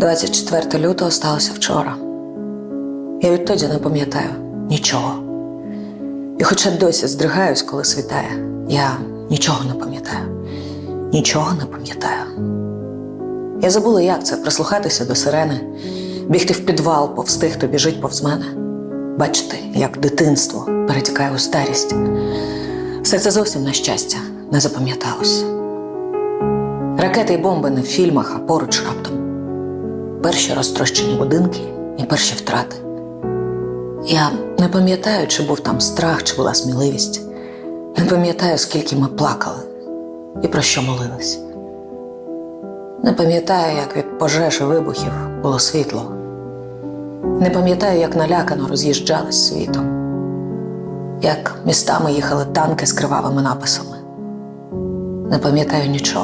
24 лютого сталося вчора. Я відтоді не пам'ятаю нічого. І хоча досі здригаюсь, коли світає, я нічого не пам'ятаю. Нічого не пам'ятаю. Я забула, як це прислухатися до сирени, бігти в підвал, повсти, хто біжить повз мене, бачити, як дитинство перетікає у старість. Все це зовсім на щастя не запам'яталось. Ракети й бомби не в фільмах, а поруч раптом. Перші розтрощені будинки і перші втрати. Я не пам'ятаю, чи був там страх, чи була сміливість. Не пам'ятаю, скільки ми плакали і про що молились. Не пам'ятаю, як від пожеж і вибухів було світло. Не пам'ятаю, як налякано роз'їжджались світом, як містами їхали танки з кривавими написами. Не пам'ятаю нічого.